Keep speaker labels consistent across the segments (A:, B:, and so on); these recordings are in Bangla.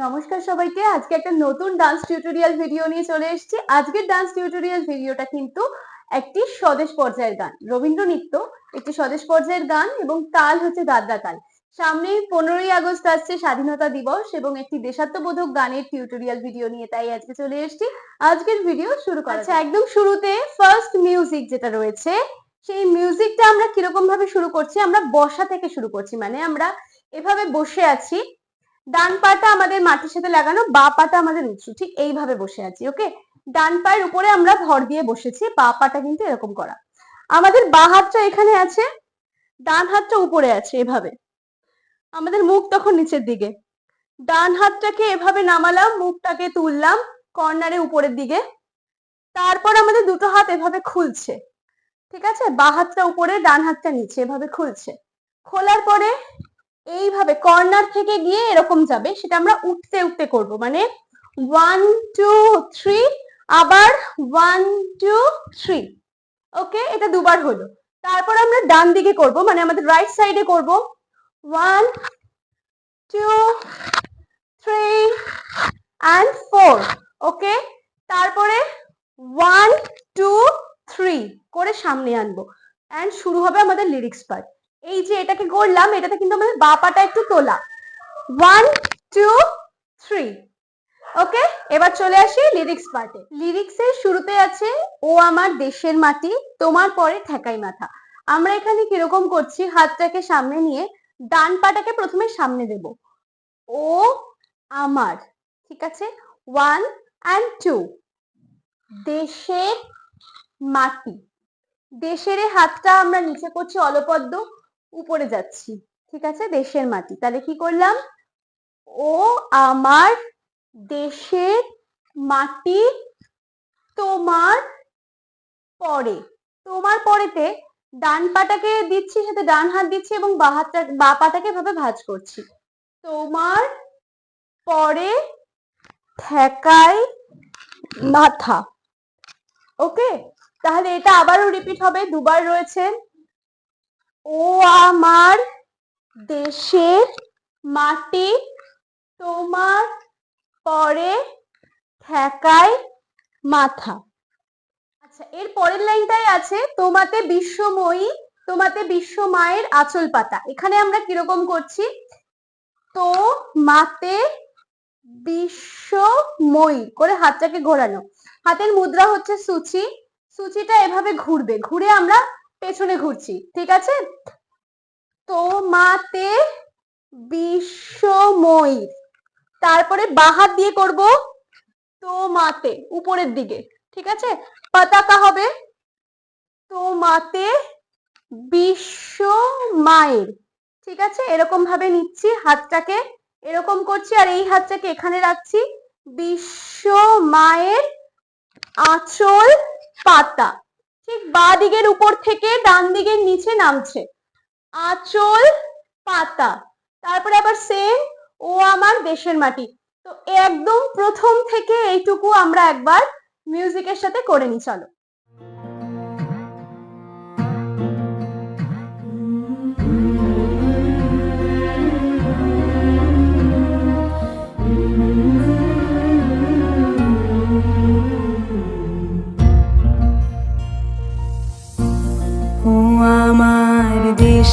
A: নমস্কার সবাইকে। আজকে একটা নতুন ডান্স টিউটোরিয়াল ভিডিও নিয়ে চলে এসেছি। আজকের ডান্স টিউটোরিয়াল ভিডিওটা কিন্তু একটি স্বদেশ পর্যায়ের গান। রবীন্দ্র নৃত্য একটি স্বদেশ পর্যায়ের গান এবং তাল হচ্ছে দাদরা তাল। সামনেই পনেরোই আগস্ট আসছে স্বাধীনতা দিবস এবং একটি দেশাত্মবোধক গানের টিউটোরিয়াল ভিডিও নিয়ে তাই আজকে চলে এসেছি। আজকের ভিডিও শুরু করা আচ্ছা একদম শুরুতে ফার্স্ট মিউজিক যেটা রয়েছে সেই মিউজিকটা আমরা কীরকম ভাবে শুরু করছি? আমরা বসা থেকে শুরু করছি মানে আমরা এভাবে বসে আছি। ডান পাটা আমাদের মাটির সাথে লাগানো, বা পাটা আমাদের উঁচু। ঠিক এইভাবে বসে আছি ওকে ডান পায়ের উপরে আমরা ভর দিয়ে বসেছি, বা পাটা কিন্তু এরকম করা। আমাদের বা হাতটা এখানে আছে, ডান হাতটা উপরে আছে এভাবে। আমাদের মুখ তখন নিচের দিকে। ডান হাতটাকে এভাবে নামালাম, মুখটাকে তুললাম, কর্নারে উপরের দিকে। তারপর আমাদের দুটো হাত এভাবে খুলছে। ঠিক আছে? বা হাতটা উপরে, ডান হাতটা নিচে এভাবে খুলছে। খোলার পরে এইভাবে কর্নার থেকে গিয়ে এরকম যাবে, সেটা আমরা উঠতে উঠতে করব। মানে ওয়ান টু থ্রি আবার ওয়ান টু থ্রি ওকে এটা দুবার হলো। তারপর আমরা ডান দিকে করব মানে আমাদের রাইট সাইডে করব। One two three and four okay তারপরে ওয়ান টু থ্রি করে সামনে আনব। অ্যান্ড শুরু হবে আমাদের লিরিক্স পার্ট এই যে এটাকে করলাম এটাতে কিন্তু আমাদের বা পাটা একটু তোলা। ওয়ান টু থ্রি ওকে এবার চলে আসি লিরিক্স পার্টে লিরিক্স এর শুরুতে আছে, ও আমার দেশের মাটি, তোমার পরে ঠেকাই মাথা। আমরা এখানে কীরকম করছি, হাতটাকে সামনে নিয়ে ডান পাটাকে প্রথমে সামনে দেব। ও আমার। ঠিক আছে? ওয়ান অ্যান্ড টু দেশের মাটি। দেশের হাতটা আমরা নিচে করছি অলপদ্ম। উপরে যাচ্ছি, ঠিক আছে? দেশের মাটি। তাহলে কি করলাম? ও আমার দেশের মাটি তোমার পরে। তোমার পরেতে ডান পাটাকে দিচ্ছি, সাথে ডান হাত দিচ্ছি এবং বা পাটাকে ভাবে ভাজ করছি। তোমার পরে ঠেকায় মাথা। ওকে? তাহলে এটা আবারও রিপিট হবে। দুবার রয়েছে। ও আমার দেশের মাটি তোমার পরে ঠেকায় মাথা। আচ্ছা এর পরের লাইনটাই আছে, তোমাতে বিশ্বময়ী, তোমাতে বিশ্ব মায়ের আঁচল পাতা। এখানে আমরা কীরকম করছি? তো মাতে বিশ্বময়ী, করে হাতটাকে ঘোরানো। হাতের মুদ্রা হচ্ছে সূচি। সূচিটা এভাবে ঘুরবে। ঘুরে আমরা পেছনে ঘুরছি, ঠিক আছে? তোমাতে বিশ্বময়ী। তারপরে বাহাত দিয়ে করব তোমাতে, উপরের দিকে, ঠিক আছে? পতাকা হবে তোমাতে বিশ্ব মায়ের ঠিক আছে? এরকম ভাবে নিচ্ছি হাতটাকে, এরকম করছি আর এই হাতটাকে এখানে রাখছি। বিশ্ব মায়ের আঁচল পাতা। ঠিক বা দিকের উপর থেকে ডান দিকের নিচে নামছে। আঁচল পাতা। তারপরে আবার সেম ও আমার দেশের মাটি। তো একদম প্রথম থেকে এইটুকু আমরা একবার মিউজিকের সাথে করে নি চলো।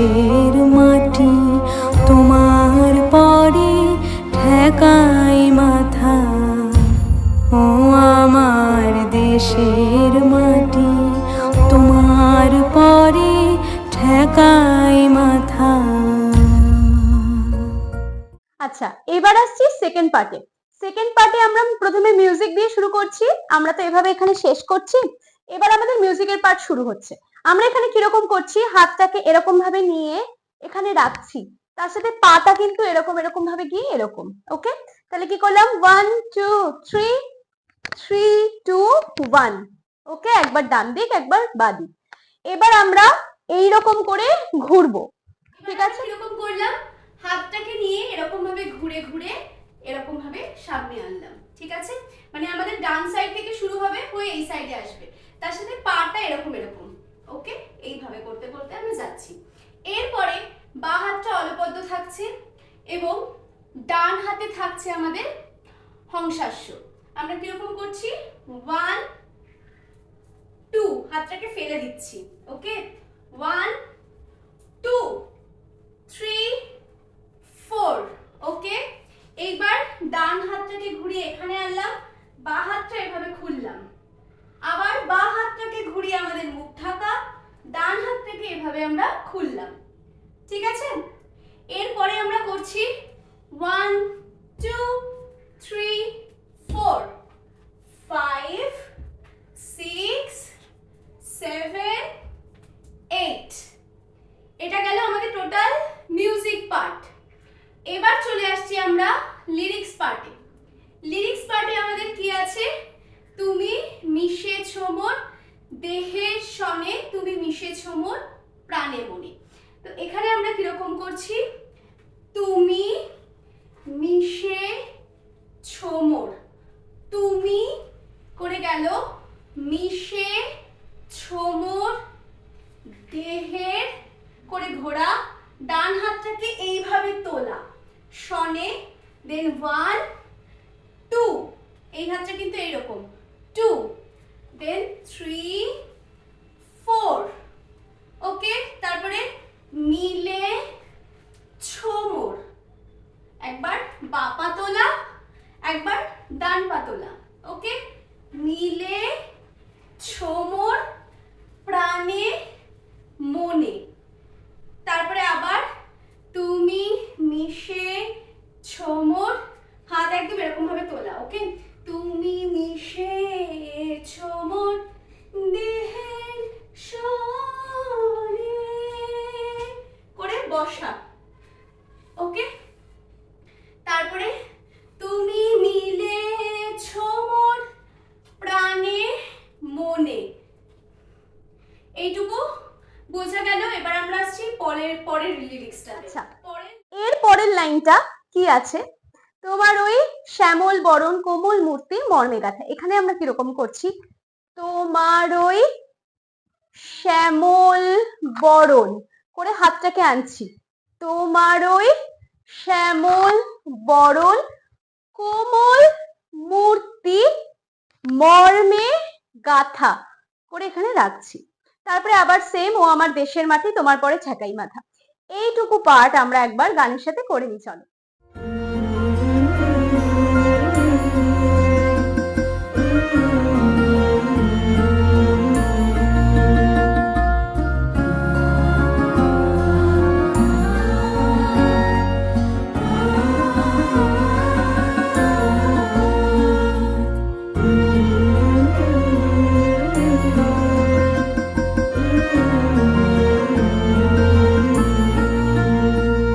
B: দেশের মাটি তোমার পরে ঠেকাই মাথা। ও আমার দেশের মাটি তোমার পরে ঠেকাই মাথা।
A: আচ্ছা এবার আসছি সেকেন্ড পার্টে সেকেন্ড পার্টে আমরা প্রথমে মিউজিক দিয়ে শুরু করছি। আমরা তো এভাবে এখানে শেষ করছি। এবার আমাদের মিউজিকের পার্ট শুরু হচ্ছে। আমরা এখানে কীরকম করছি? হাতটাকে এরকম ভাবে নিয়ে এখানে রাখছি। তার সাথে পাটা কিন্তু এরকম এরকম ভাবে গিয়ে এরকম ওকে তাহলে কি করলাম? One two three three two one okay একবার ডান দিক একবার বাঁ দিক। এবার আমরা এই রকম করে ঘুরবো। ঠিক আছে?
C: এরকম করলাম? হাতটাকে নিয়ে এরকম ভাবে ঘুরে ঘুরে এরকম ভাবে সামনে আনলাম। ঠিক আছে? মানে আমাদের ডান সাইড থেকে শুরু হবে হয়ে এই সাইডে আসবে। তার সাথে পাটা এরকম এরকম। ওকে? এইভাবে করতে করতে আমরা যাচ্ছি। এরপরে বা হাতটা অলপদ্য থাকছে এবং ডান হাতে থাকছে আমাদের হংসাস্য আমরা কীরকম করছি? ওয়ান টু হাতটাকে ফেলে দিচ্ছি, okay? One two three four okay? এইবার ডান হাতটাকে ঘুরিয়ে এখানে আনলাম, বা হাতটা এভাবে খুললাম। আবার বা হাতটাকে ঘুরিয়ে আমাদের মুখ ঢাকা, ডান হাতটাকে এভাবে আমরা খুললাম। ঠিক আছে? এরপরে আমরা করছি one two three four five six seven eight এটা গেল আমাদের টোটাল মিউজিক পার্ট এবার চলে আসছি আমরা লিরিক্স পার্টে লিরিক্স পার্টে আমাদের কি আছে? তুমি মিশেছ মোর দেহের সনে, তুমি মিশেছ মোর প্রাণে মনে। তো এখানে আমরা কীরকম করছি? তুমি মিশে ছোমর তুমি করে গেল মিশে ছোমর দেহের করে ঘোরা, ডান হাতটাকে এইভাবে তোলা শনে দেন ওয়ান টু এই হাতটা কিন্তু এইরকম।
A: 2 then 3 আছে। তোমার ওই শ্যামল বরণ কোমল মূর্তি মর্মে গাথা এখানে আমরা কীরকম করছি? তোমার ওই শ্যামল বরণ করে হাতটাকে আনছি। তোমার ওই শ্যামল বরণ কোমল মূর্তি মর্মে গাথা করে এখানে রাখছি। তারপরে আবার সেম ও আমার দেশের মাটি তোমার পরে ছাকাই মাথা এইটুকু পার্ট আমরা একবার গানের সাথে করে নিই, চলো।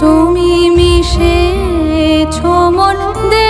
B: তুমি মিশে ছোমর দেহের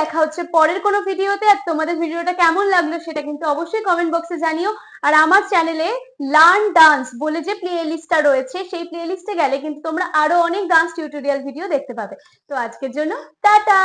A: দেখা হচ্ছে পরের কোনো ভিডিওতে আর তোমাদের ভিডিওটা কেমন লাগল সেটা কিন্তু অবশ্যই কমেন্ট বক্সে জানিও। আর আমার চ্যানেলে লার্ন ডান্স বলে যে প্লে লিস্টটা রয়েছে, সেই প্লে লিস্টে গেলে কিন্তু তোমরা আরও অনেক ডান্স টিউটোরিয়াল ভিডিও দেখতে পাবে। তো আজকের জন্য টাটা!